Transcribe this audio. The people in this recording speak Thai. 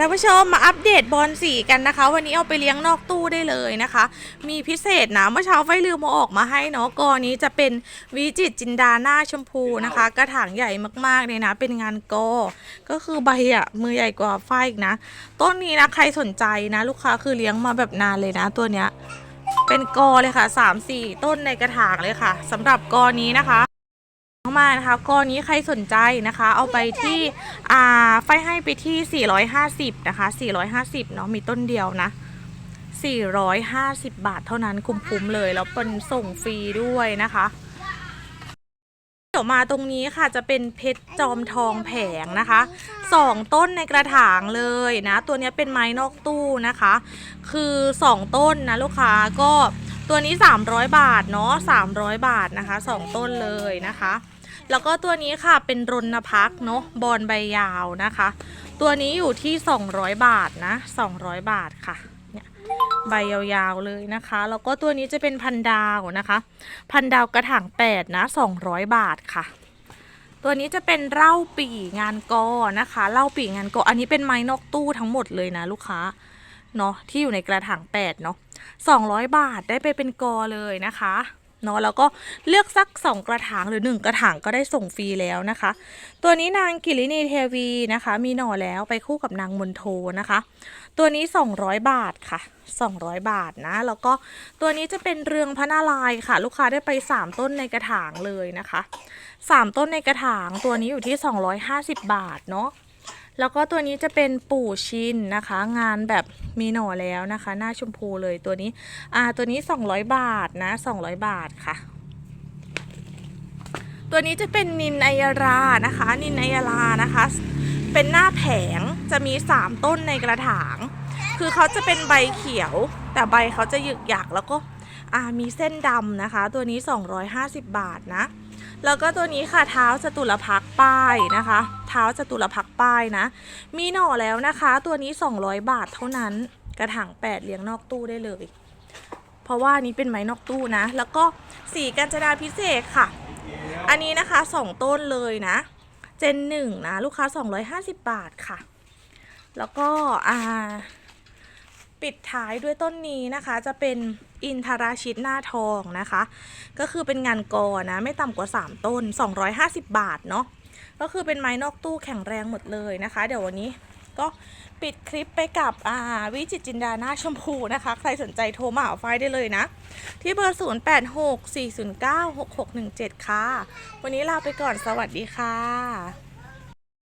ท่านผู้ชมมาอัปเดตบอลสีกันนะคะ วันนี้เอาไปเลี้ยงนอกตู้ได้เลยนะคะ มีพิเศษนะเมื่อเช้าไฟลืมมาออกมาให้เนาะกอนี้จะเป็นวิจิตจินดาหน้าชมพูนะคะ กระถางใหญ่มากๆเลยนะ เป็นงานกอก็คือใบอะมือใหญ่กว่าไฟอีกนะ ต้นนี้นะใครสนใจนะ ลูกค้าคือเลี้ยงมาแบบนานเลยนะตัวเนี้ยเป็นกอเลยค่ะ3 4ต้นในกระถางเลยค่ะสำหรับกอนี้นะคะ เข้ามานะคะกอนี้ใครสนใจนะคะ เอาไปที่อ่าไฟให้ไปที่ 450 นะคะ 450 เนาะมีต้นเดียวนะ 450 บาทเท่านั้นคุ้มๆเลย แล้วเป็นส่งฟรีด้วยนะคะเดี๋ยวมาตรงนี้ค่ะจะเป็นเพชรจอมทองแผงนะคะสองต้นในกระถางเลยนะ ตัวนี้เป็นไม้นอกตู้นะคะ คือสองต้นนะลูกค้าก็ตัวนี้ 300 บาทเนาะ300 บาทนะคะสองต้นเลยนะคะ แล้วก็ตัวนี้ค่ะเป็นรณพักเนาะบอลใบยาวนะคะ ตัวนี้อยู่ที่ 200 บาทนะ 200 บาทค่ะเนี่ยใบยาวๆเลยนะคะ แล้วก็ตัวนี้จะเป็นพันดาวนะคะ พันดาวกระถาง8นะ 200 บาทค่ะ ตัวนี้จะเป็นเล้าปีงานกอนะคะเล้าปีงานกออันนี้เป็นไม้นอกตู้ทั้งหมดเลยนะลูกค้าเนาะที่อยู่ในกระถาง8เนาะ200 บาทได้ไปเป็นกอเลยนะคะ เนาะแล้วก็เลือกสัก 2 กระถางหรือ 1 กระถางก็ได้ส่งฟรีแล้วนะคะ ตัวนี้นางกิรินีเทวีนะคะ มีหน่อแล้วไปคู่กับนางมนโทนะคะ ตัวนี้ 200 บาทค่ะ 200 บาทนะ แล้วก็ตัวนี้จะเป็นเรืองพระนารายค่ะ ลูกค้าได้ไป 3 ต้นในกระถางเลยนะคะ 3 ต้นในกระถางตัวนี้อยู่ที่ 250 บาทเนาะ แล้วก็ตัวนี้จะเป็นปู่ชินนะคะ งานแบบมีหน่อแล้วนะคะ หน้าชมพูเลยตัวนี้ อ่า ตัวนี้ 200 บาทนะ 200 บาทค่ะ ตัวนี้จะเป็นนินอัยรานะคะ นินอัยรานะคะ เป็นหน้าแผงจะมี 3 ต้นในกระถาง คือเขาจะเป็นใบเขียว แต่ใบเขาจะหยึกหยักแล้วก็ อ่ามีเส้นดำนะคะ ตัวนี้ 250 บาทนะ แล้วก็ตัวนี้ค่ะเท้าจตุรพักป้ายนะคะ เท้าจตุรพักป้ายนะ มีหน่อแล้วนะคะ ตัวนี้ 200 บาทเท่านั้น กระถาง8เลี้ยงนอกตู้ได้เลย เพราะว่านี้เป็นไม้นอกตู้นะ แล้วก็สีกัญจนาพิเศษค่ะ อันนี้นะคะสองต้นเลยนะ เจนหนึ่งนะ ลูกค้า 250 บาทค่ะ แล้วก็อ่า ปิดท้ายด้วยต้นนี้นะคะ จะเป็นอินทราชิตหน้าทองนะคะ ก็คือเป็นงานกอนะ ไม่ต่ำกว่า 3 ต้น 250 บาทเนาะก็คือเป็นไม้นอกตู้แข็งแรงหมดเลยนะคะ เดี๋ยววันนี้ก็ปิดคลิปไปกับอาวิจิตจินดาหน้าชมพูนะคะ ใครสนใจโทรมาหาไฟได้เลยนะ ที่เบอร์ 0864096617 ค่ะ วันนี้ลาไปก่อนสวัสดีค่ะ